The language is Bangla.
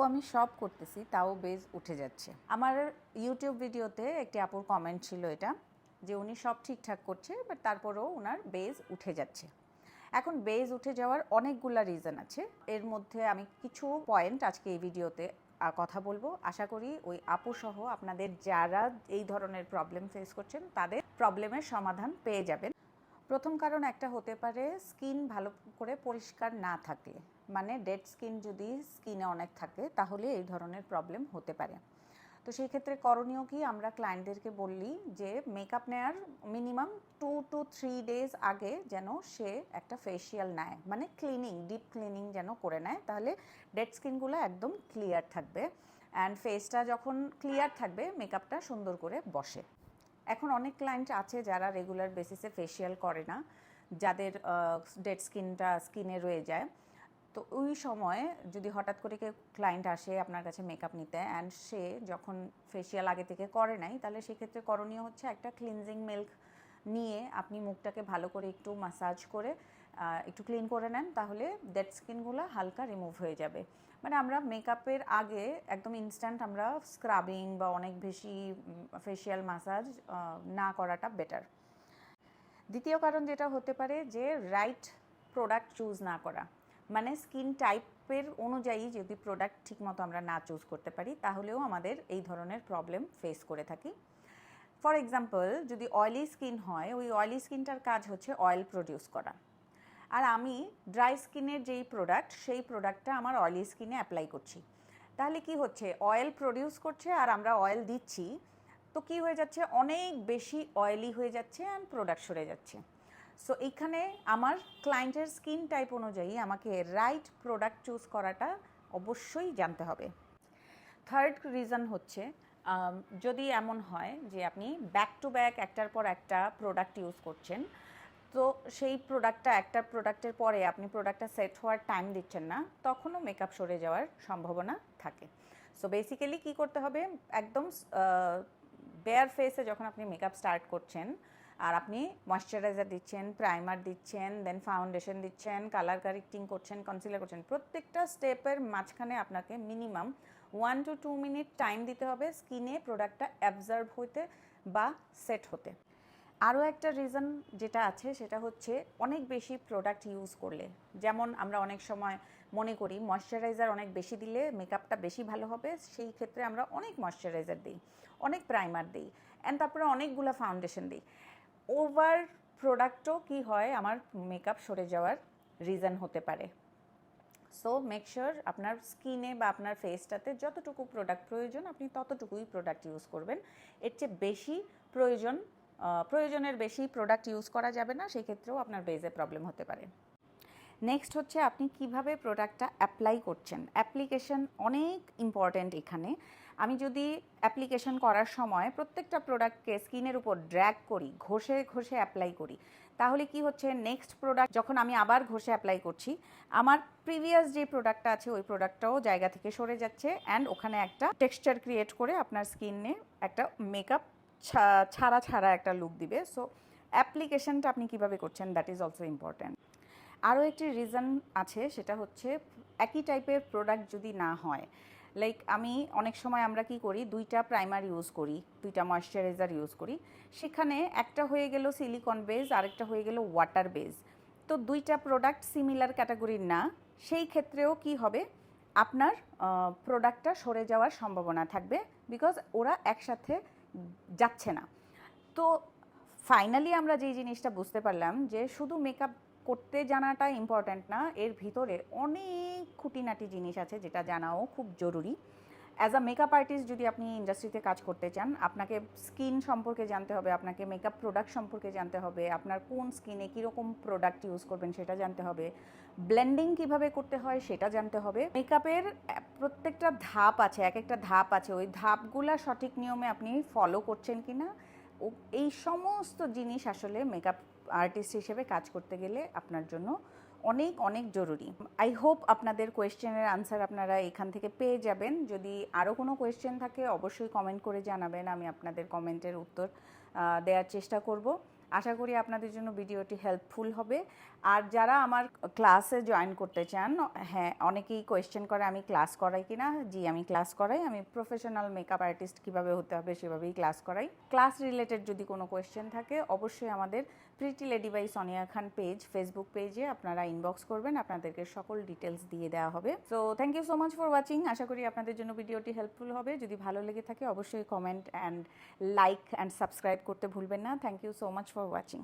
আপু আমি সব করতেছি, তাও বেজ উঠে যাচ্ছে। আমার ইউটিউব ভিডিওতে একটি আপুর কমেন্ট ছিল এটা, যে উনি সব ঠিকঠাক করছে বাট তারপরেও ওনার বেজ উঠে যাচ্ছে। এখন বেজ উঠে যাওয়ার অনেকগুলা রিজন আছে। এর মধ্যে আমি কিছু পয়েন্ট আজকে এই ভিডিওতে কথা বলব। আশা করি ওই আপু সহ আপনাদের যারা এই ধরনের প্রবলেম ফেস করছেন, তাদের প্রবলেমের সমাধান পেয়ে যাবেন। প্রথম কারণ একটা হতে পারে স্কিন ভালো করে পরিষ্কার না থাকলে মানে ডেড স্কিন যদি স্কিনে অনেক থাকে, তাহলে এই ধরনের প্রবলেম হতে পারে। তো সেই ক্ষেত্রে করণীয় কি? আমরা ক্লায়েন্টদেরকে বললি যে মেকআপ নেওয়ার minimum two two three days আগে যেন সে একটা ফেসিয়াল নেয় মানে ক্লিনিং ডিপ ক্লিনিং যেন করে নেয়, তাহলে ডেড স্কিনগুলো একদম ক্লিয়ার থাকবে। অ্যান্ড ফেসটা যখন ক্লিয়ার থাকবে, মেকআপটা সুন্দর করে বসে। এখন অনেক ক্লায়েন্ট আছে যারা রেগুলার বেসিসে ফেসিয়াল করে না, যাদের ডেড স্কিনটা স্কিনে রয়ে যায়। তো ওই সময় যদি হঠাৎ করে কেউ ক্লায়েন্ট আসে আপনার কাছে মেকআপ নিতে অ্যান্ড সে যখন ফেসিয়াল আগে থেকে করে নাই, তাহলে সেক্ষেত্রে করণীয় হচ্ছে একটা ক্লিনজিং মিল্ক নিয়ে আপনি মুখটাকে ভালো করে একটু মাসাজ করে একটু ক্লিন করে নেন, তাহলে ডেড স্কিনগুলো হালকা রিমুভ হয়ে যাবে। মানে আমরা মেকআপের আগে একদম ইনস্ট্যান্ট আমরা স্ক্রাবিং বা অনেক বেশি ফেসিয়াল মাসাজ না করাটা বেটার দ্বিতীয় কারণ যেটা হতে পারে যে রাইট প্রোডাক্ট চুজ না করা। মানে স্কিন টাইপের অনুযায়ী যদি প্রোডাক্ট ঠিকমতো আমরা না চুজ করতে পারি, তাহলেও আমাদের এই ধরনের প্রবলেম ফেস করে থাকি। ফর এক্সাম্পল যদি অয়েলি স্কিন হয়, ওই অয়েলি স্কিনটার কাজ হচ্ছে অয়েল প্রডিউস করা। আর আমি ড্রাই স্কিনের যেই প্রোডাক্ট সেই প্রোডাক্টটা আমার অয়েলি স্কিনে অ্যাপ্লাই করছি। তাহলে কি হচ্ছে? অয়েল প্রডিউস করছে আর আমরা অয়েল দিচ্ছি, তো কি হয়ে যাচ্ছে? অনেক বেশি অয়েলি হয়ে যাচ্ছে অ্যান্ড প্রোডাক্ট সরে যাচ্ছে। সো এইখানে আমার ক্লায়েন্টের স্কিন টাইপ অনুযায়ী আমাকে রাইট প্রোডাক্ট চুজ করাটা অবশ্যই জানতে হবে। থার্ড রিজন হচ্ছে যদি এমন হয় যে আপনি ব্যাক টু ব্যাক একটার পর একটা প্রোডাক্ট ইউজ করছেন, তো সেই প্রোডাক্টটা একটা প্রোডাক্টের পরে আপনি প্রোডাক্টটা সেট হওয়ার টাইম দিচ্ছেন না, তখনও মেকআপ সরে যাওয়ার সম্ভাবনা থাকে। সো বেসিক্যালি কী করতে হবে? একদম বেয়ার ফেসে যখন আপনি মেকআপ স্টার্ট করছেন আর আপনি ময়শ্চারাইজার দিচ্ছেন প্রাইমার দিচ্ছেন দেন ফাউন্ডেশন দিচ্ছেন কালার কারেক্টিং করছেন কনসিলার করছেন, প্রত্যেকটা স্টেপের মাঝখানে আপনাকে minimum one to two minute time দিতে হবে স্কিনে প্রোডাক্টটা অ্যাবজার্ভ হতে বা সেট হতে। আরও একটা রিজন যেটা আছে সেটা হচ্ছে অনেক বেশি প্রোডাক্ট ইউজ করলে, যেমন আমরা অনেক সময় মনে করি ময়শ্চারাইজার অনেক বেশি দিলে মেকআপটা বেশি ভালো হবে, সেই ক্ষেত্রে আমরা অনেক ময়শ্চারাইজার দিই, অনেক প্রাইমার দিই অ্যান্ড তারপরে অনেকগুলো ফাউন্ডেশন দিই। ওভার প্রোডাক্টও কি হয়, আমার মেকআপ সরে যাওয়ার রিজন হতে পারে। সো মেক শিওর আপনার স্কিনে বা আপনার ফেসটাতে যতটুকু প্রোডাক্ট প্রয়োজন, আপনি ততটুকুই প্রোডাক্ট ইউজ করবেন। এর চেয়ে বেশি প্রয়োজন প্রয়োজনের বেশি প্রোডাক্ট ইউজ করা যাবে না, সেক্ষেত্রেও আপনার বেজে প্রবলেম হতে পারে। নেক্সট হচ্ছে আপনি কীভাবে প্রোডাক্টটা অ্যাপ্লাই করছেন। অ্যাপ্লিকেশন অনেক ইম্পর্ট্যান্ট এখানে। আমি যদি অ্যাপ্লিকেশন করার সময় প্রত্যেকটা প্রোডাক্টকে স্কিনের উপর ড্র্যাগ করি, ঘষে ঘষে অ্যাপ্লাই করি, তাহলে কি হচ্ছে? নেক্সট প্রোডাক্ট যখন আমি আবার ঘষে অ্যাপ্লাই করছি, আমার প্রিভিয়াস যে প্রোডাক্টটা আছে, ওই প্রোডাক্টটাও জায়গা থেকে সরে যাচ্ছে অ্যান্ড ওখানে একটা টেক্সচার ক্রিয়েট করে আপনার স্কিনে একটা মেকআপ ছাড়া ছাড়া একটা লুক দিবে। সো অ্যাপ্লিকেশনটা আপনি কীভাবে করছেন দ্যাট ইজ অলসো ইম্পর্ট্যান্ট আরও একটি রিজন আছে, সেটা হচ্ছে একই টাইপের প্রোডাক্ট যদি না হয় লাইক আমি অনেক সময় আমরা কি করি, দুইটা প্রাইমার ইউজ করি, দুইটা ময়শ্চারাইজার ইউজ করি। সেখানে একটা হয়ে গেল সিলিকন বেজ আরেকটা হয়ে গেল ওয়াটার বেজ তো দুইটা প্রোডাক্ট সিমিলার ক্যাটাগরির না, সেই ক্ষেত্রেও কি হবে, আপনার প্রোডাক্টটা সরে যাওয়ার সম্ভাবনা থাকবে বিকজ ওরা একসাথে যাচ্ছে না। তো ফাইনালি আমরা যে জিনিসটা বুঝতে পারলাম যে শুধু মেকআপ করতে জানাটা ইম্পর্ট্যান্ট না। এর ভিতরে অনেক খুঁটিনাটি জিনিস আছে যেটা জানাও খুব জরুরি। অ্যাজ আ মেকআপ আর্টিস্ট যদি আপনি ইন্ডাস্ট্রিতে কাজ করতে চান, আপনাকে স্কিন সম্পর্কে জানতে হবে, আপনাকে মেকআপ প্রোডাক্ট সম্পর্কে জানতে হবে, আপনার কোন স্কিনে কীরকম প্রোডাক্ট ইউজ করবেন সেটা জানতে হবে ব্লেন্ডিং কীভাবে করতে হয় সেটা জানতে হবে। মেকআপের প্রত্যেকটা ধাপ আছে, এক একটা ধাপ আছে, ওই ধাপগুলা সঠিক নিয়মে আপনি ফলো করছেন কি না এই সমস্ত জিনিস আসলে মেকআপ আর্টিস্ট হিসেবে কাজ করতে গেলে আপনার জন্য অনেক অনেক জরুরি। আই হোপ আপনাদের কোয়েশ্চেনের আনসার আপনারা এখান থেকে পেয়ে যাবেন। যদি আরও কোনো কোয়েশ্চেন থাকে, অবশ্যই কমেন্ট করে জানাবেন। আমি আপনাদের কমেন্টের উত্তর দেওয়ার চেষ্টা করব। আশা করি আপনাদের জন্য ভিডিওটি হেল্পফুল হবে। আর যারা আমার ক্লাসে জয়েন করতে চান হ্যাঁ অনেকেই কোয়েশ্চেন করে, আমি ক্লাস করাই কিনা? জি, আমি ক্লাস করাই। আমি প্রফেশনাল মেকআপ আর্টিস্ট কীভাবে হতে হবে, সেভাবেই ক্লাস করাই। ক্লাস রিলেটেড যদি কোনো কোয়েশ্চেন থাকে, অবশ্যই আমাদের pretty lady by Sonia Khan page Facebook পেজে আপনারা ইনবক্স করবেন, আপনাদেরকে সকল ডিটেলস দিয়ে দেওয়া হবে। So thank you so much for watching আশা করি আপনাদের জন্য ভিডিওটি হেল্পফুল হবে। যদি ভালো লেগে থাকে, অবশ্যই comment and like and subscribe করতে ভুলবেন না। Thank you so much for watching